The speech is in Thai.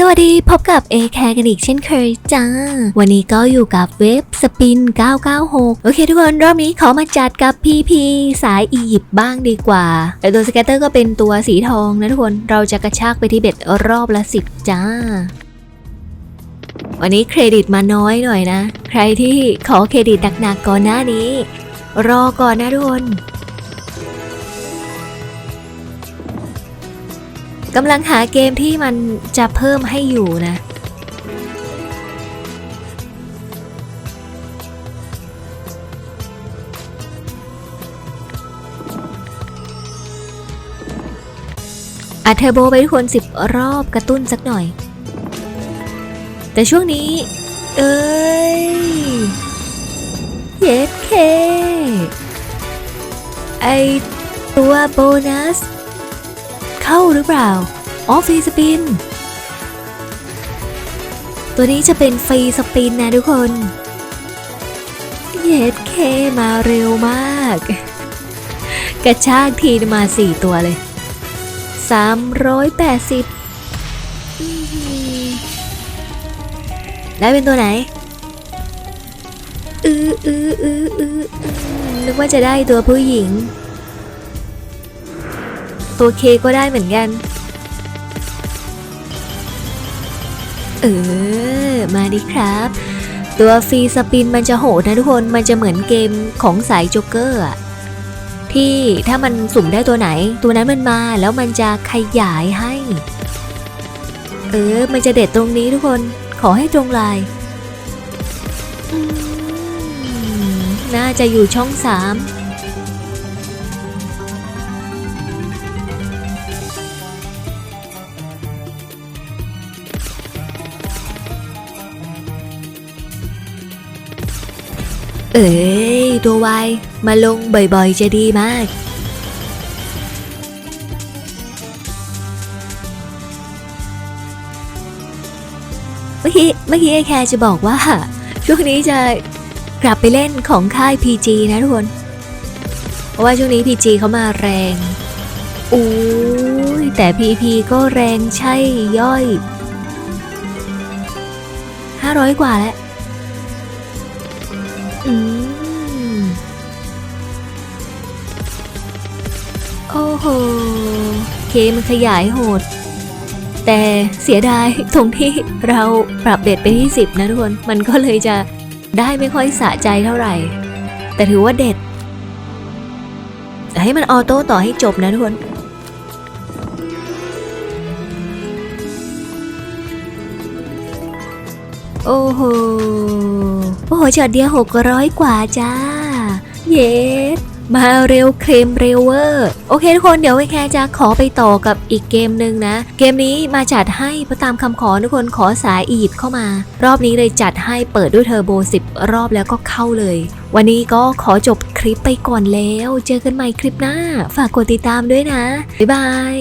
สวัสดีพบกับ A แคร์กันอีกเช่นเคยจ้า วันนี้ก็อยู่กับเว็บสปิน 996 โอเคทุกคนรอบนี้ขอมาจัดกับ PP สายอียิปต์บ้างดีกว่า แต่ตัวสเก็ตเตอร์ก็เป็นตัวสีทองนะทุกคน เราจะกระชากไปที่เบ็ดรอบละ10จ้า วันนี้เครดิตมาน้อยหน่อยนะ ใครที่ขอเครดิตหนักๆก่อนหน้านี้ รอก่อนนะทุกคน กำลังหาเกมที่มันจะเพิ่มให้อยู่นะ อัเทอร์โบไปทุกคนสิบรอบกระตุ้นสักหน่อย แต่ช่วงนี้ เอ้ย เย็ดเค ไอตัวโบนัส เข้าหรือเปล่า อ๋อฟรีสปิน ตัวนี้จะเป็นฟรีสปินนะทุกคน เย็ดเคมาเร็วมาก กระชากทีมาสี่ตัวเลย 380อื้อหือได้เป็นตัวไหนอืออืออืออืออือนึกว่าจะได้ตัวผู้หญิง ตัวเคก็ได้เหมือนกัน เออ มาดิครับ ตัวฟรีสปินมันจะโหดนะทุกคน มันจะเหมือนเกมของสายโจ๊กเกอร์อะที่ถ้ามันสุ่มได้ตัวไหน ตัวนั้นมันมาแล้วมันจะขยายให้ เออ มันจะเด็ดตรงนี้ทุกคน ขอให้ตรงลาย น่าจะอยู่ช่องสาม เอ้ยตัววายมาลงบ่อยๆ จะดีมาก เมื่อกี้เมื่อกี้ไอแคร์จะบอกว่า ช่วงนี้จะกลับไปเล่นของค่าย PG นะทุกคน เพราะว่าช่วงนี้ PG เขามาแรงอู้ยแต่ PP ก็แรงใช่ย่อย 500 กว่าแล้ว โอ้โหเคมันขยายโหด แต่เสียดายตรงที่เราปรับเบ็ดไปที่10นะทุกคน มันก็เลยจะได้ไม่ค่อยสะใจเท่าไหร่ แต่ถือว่าเด็ด ให้มันออโต้ต่อให้จบนะทุกคน โอ้โห โอ้โหช็อตเดียวหกร้อยกว่าจ้า เย็ดมาเร็วเคลมเร็วเวอร์โอเคทุกคนเดี๋ยวไอแคร์จะขอไปต่อกับอีกเกมหนึ่งนะ เกมนี้มาจัดให้เพราะตามคำขอทุกคนขอสายอียิปต์เข้ามา รอบนี้เลยจัดให้เปิดด้วยเทอร์โบ 10 รอบแล้วก็เข้าเลย วันนี้ก็ขอจบคลิปไปก่อนแล้ว เจอกันใหม่คลิปหน้า ฝากกดติดตามด้วยนะ บ๊ายบาย